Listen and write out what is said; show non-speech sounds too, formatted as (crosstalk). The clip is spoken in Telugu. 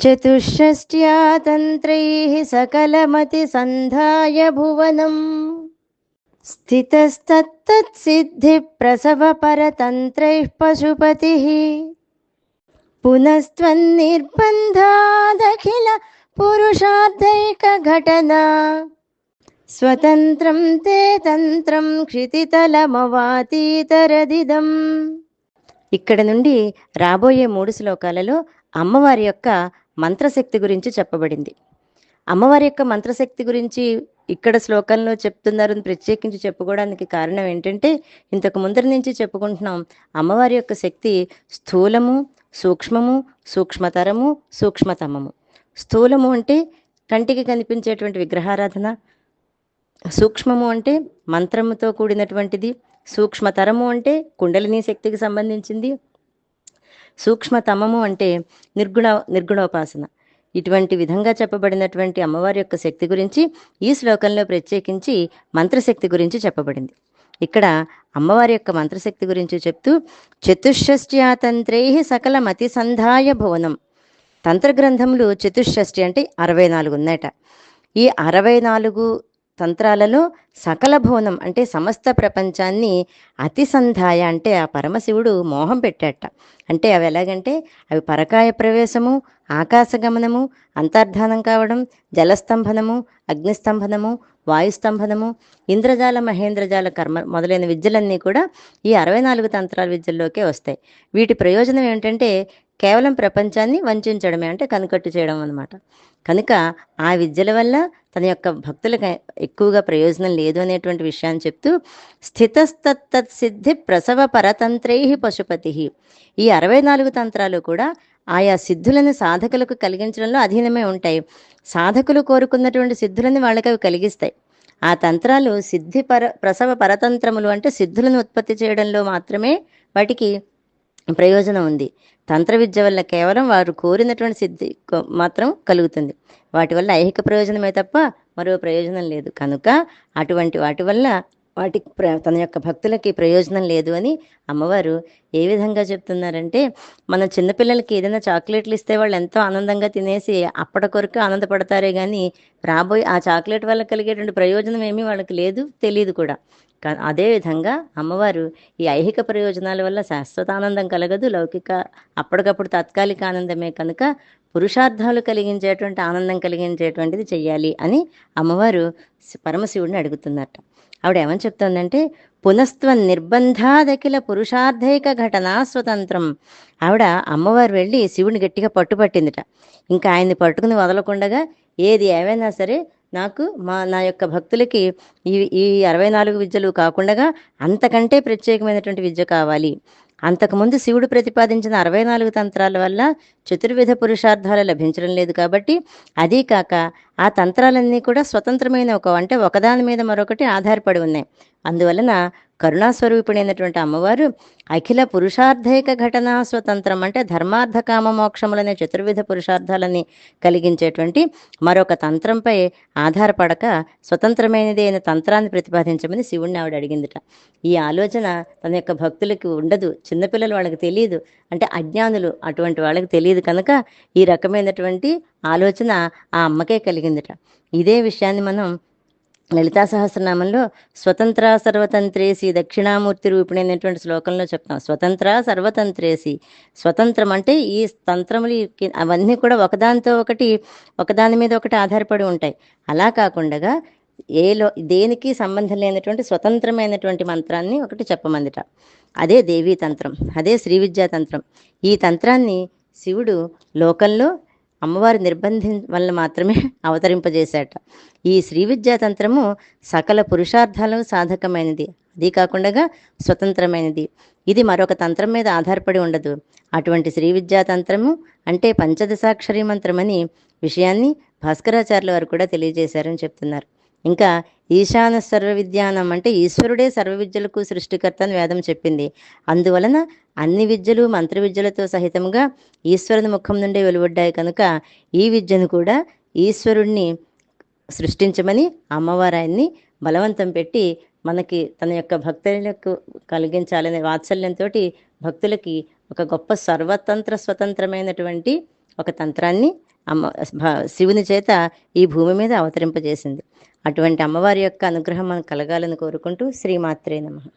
చతుషష్ట్యా తంత్రైः सकलमतिसन्धाय भुवनम् स्थितस्तत्तत्सिद्धिप्रसवपरतन्त्रैः पशुपतिः पुनस्त्वन्निर्बन्धादखिल पुरुषार्थैकघटना స్వతంత్రం తే తంత్రం క్షితితలమవాతీతరదిదం ఇక్కడ నుండి రాబోయే మూడు శ్లోకాలలో అమ్మవారి యొక్క మంత్రశక్తి గురించి చెప్పబడింది. అమ్మవారి యొక్క మంత్రశక్తి గురించి ఇక్కడ శ్లోకంలో చెప్తున్నారని ప్రత్యేకించి చెప్పుకోవడానికి కారణం ఏంటంటే ఇంతకు ముందర నుంచి చెప్పుకుంటున్నాం అమ్మవారి యొక్క శక్తి స్థూలము సూక్ష్మము సూక్ష్మతరము సూక్ష్మతమము. స్థూలము అంటే కంటికి కనిపించేటువంటి విగ్రహారాధన సూక్ష్మము అంటే మంత్రముతో కూడినటువంటిది సూక్ష్మతరము అంటే కుండలిని శక్తికి సంబంధించింది సూక్ష్మతమము అంటే నిర్గుణ నిర్గుణోపాసన. ఇటువంటి విధంగా చెప్పబడినటువంటి అమ్మవారి యొక్క శక్తి గురించి ఈ శ్లోకంలో ప్రత్యేకించి మంత్రశక్తి గురించి చెప్పబడింది. ఇక్కడ అమ్మవారి యొక్క మంత్రశక్తి గురించి చెప్తూ చతుషష్ట్యాతంత్రై సకల మతి సంధాయ భువనం. తంత్రగ్రంథములు చతుషష్టి అంటే అరవై నాలుగు ఉన్నాయట. ఈ అరవై నాలుగు తంత్రాలలో సకల భువనం అంటే సమస్త ప్రపంచాన్ని అతి సంధాయ అంటే ఆ పరమశివుడు మోహం పెట్టాట. అంటే అవి ఎలాగంటే అవి పరకాయ ప్రవేశము ఆకాశగమనము అంతర్ధానం కావడం జలస్తంభనము అగ్నిస్తంభనము వాయుస్తంభనము ఇంద్రజాల మహేంద్రజాల కర్మ మొదలైన విద్యలన్నీ కూడా ఈ అరవై నాలుగు తంత్రాల విద్యల్లోకే వస్తాయి. వీటి ప్రయోజనం ఏంటంటే కేవలం ప్రపంచాన్ని వంచడమే అంటే కనుకట్టు చేయడం అనమాట కనుక ఆ విద్యల వల్ల తన యొక్క భక్తులకు ఎక్కువగా ప్రయోజనం లేదు అనేటువంటి విషయాన్ని చెప్తూ స్థితస్తత్ సిద్ధి ప్రసవ పరతంత్రై పశుపతి. ఈ అరవై నాలుగు తంత్రాలు కూడా ఆయా సిద్ధులను సాధకులకు కలిగించడంలో అధీనమే ఉంటాయి. సాధకులు కోరుకున్నటువంటి సిద్ధులను వాళ్ళకి అవి కలిగిస్తాయి. ఆ తంత్రాలు సిద్ధి పర ప్రసవ పరతంత్రములు అంటే సిద్ధులను ఉత్పత్తి చేయడంలో మాత్రమే వాటికి ప్రయోజనం ఉంది. తంత్ర విద్య వల్ల కేవలం వారు కోరినటువంటి సిద్ధి మాత్రం కలుగుతుంది. వాటి వల్ల ఐహిక ప్రయోజనమే తప్ప మరో ప్రయోజనం లేదు. కనుక అటువంటి వాటి వల్ల వాటికి ప్ర తన యొక్క భక్తులకి ప్రయోజనం లేదు అని అమ్మవారు ఏ విధంగా చెప్తున్నారంటే మన చిన్నపిల్లలకి ఏదైనా చాక్లెట్లు ఇస్తే వాళ్ళు ఎంతో ఆనందంగా తినేసి అప్పటి కొరకు ఆనందపడతారే కానీ రాబోయే ఆ చాక్లెట్ వల్ల కలిగేటువంటి ప్రయోజనం ఏమీ వాళ్ళకి లేదు తెలియదు కూడా. అదేవిధంగా అదే విధంగా అమ్మవారు ఈ ఐహిక ప్రయోజనాల వల్ల శాశ్వత ఆనందం కలగదు లౌకిక అప్పటికప్పుడు తాత్కాలిక ఆనందమే కనుక పురుషార్థాలు కలిగించేటువంటి ఆనందం కలిగించేటువంటిది చెయ్యాలి అని అమ్మవారు పరమశివుడిని అడుగుతున్నట్ట ఆవిడ ఏమని చెప్తోందంటే పునస్త్వ నిర్బంధాదఖిల పురుషార్థైక ఘటనా స్వతంత్రం. ఆవిడ అమ్మవారు వెళ్ళి శివుని గట్టిగా పట్టుపట్టిందిట ఇంకా ఆయన్ని పట్టుకుని వదలకుండగా ఏది ఏమైనా సరే నాకు మా నా యొక్క భక్తులకి ఈ ఈ అరవై నాలుగు విద్యలు కాకుండా అంతకంటే ప్రత్యేకమైనటువంటి విద్య కావాలి. అంతకుముందు శివుడు ప్రతిపాదించిన అరవై నాలుగు తంత్రాల వల్ల చతుర్విధ పురుషార్థాలు లభించడం లేదు కాబట్టి అదీ కాక ఆ తంత్రాలన్నీ కూడా స్వతంత్రమైన ఒక అంటే ఒకదాని మీద మరొకటి ఆధారపడి ఉన్నాయి. అందువలన కరుణాస్వరూపిణైనటువంటి అమ్మవారు అఖిల పురుషార్థైక ఘటనా స్వతంత్రం అంటే ధర్మార్థ కామ మోక్షములనే చతుర్విధ పురుషార్థాలని కలిగించేటువంటి మరొక తంత్రంపై ఆధారపడక స్వతంత్రమైనది అయిన తంత్రాన్ని ప్రతిపాదించమని శివుణ్ణి ఆవిడ అడిగిందిట. ఈ ఆలోచన తన యొక్క భక్తులకి ఉండదు చిన్నపిల్లలు వాళ్ళకి తెలియదు అంటే అజ్ఞానులు అటువంటి వాళ్ళకి తెలియదు కనుక ఈ రకమైనటువంటి ఆలోచన ఆ అమ్మకే కలిగిందిట. ఇదే విషయాన్ని మనం లలితా సహస్రనామంలో స్వతంత్ర సర్వతంత్రేసి దక్షిణామూర్తి రూపిణైనటువంటి శ్లోకంలో చెప్తాం. స్వతంత్ర సర్వతంత్రేసి. స్వతంత్రం అంటే ఈ తంత్రములు అవన్నీ కూడా ఒకదానితో ఒకటి ఒకదాని మీద ఒకటి ఆధారపడి ఉంటాయి. అలా కాకుండా ఏలో దేనికి సంబంధం లేనటువంటి స్వతంత్రమైనటువంటి మంత్రాన్ని ఒకటి చెప్పమందిట. అదే దేవీ తంత్రం అదే శ్రీ విద్యా తంత్రం. ఈ తంత్రాన్ని శివుడు లోకంలో అమ్మవారి నిర్బంధం వల్ల మాత్రమే (laughs) అవతరింపజేశాట. ఈ శ్రీ విద్యా తంత్రము సకల పురుషార్థాలకు సాధకమైనది. అది కాకుండా స్వతంత్రమైనది. ఇది మరొక తంత్రం మీద ఆధారపడి ఉండదు. అటువంటి శ్రీ విద్యాతంత్రము అంటే పంచదశాక్షరి మంత్రమని విషయాన్ని భాస్కరాచార్యుల వారు కూడా తెలియజేశారని చెప్తున్నారు. ఇంకా ఈశాన సర్వ విద్యానం అంటే ఈశ్వరుడే సర్వ విద్యలకు సృష్టికర్త అని వేదం చెప్పింది. అందువలన అన్ని విద్యలు మంత్ర విద్యలతో సహితంగా ఈశ్వరుని ముఖం నుండే వెలువడ్డాయి కనుక ఈ విద్యను కూడా ఈశ్వరుణ్ణి సృష్టించమని అమ్మవారాయన్ని బలవంతం పెట్టి మనకి తన యొక్క భక్తులకు కలిగించాలనే వాత్సల్యంతో భక్తులకి ఒక గొప్ప సర్వతంత్ర స్వతంత్రమైనటువంటి ఒక తంత్రాన్ని అమ్మ భ- శివుని చేత ఈ భూమి మీద అవతరింపజేసింది. అటువంటి అమ్మవారి యొక్క అనుగ్రహం మనకు కలగాలని కోరుకుంటూ శ్రీమాత్రే నమః.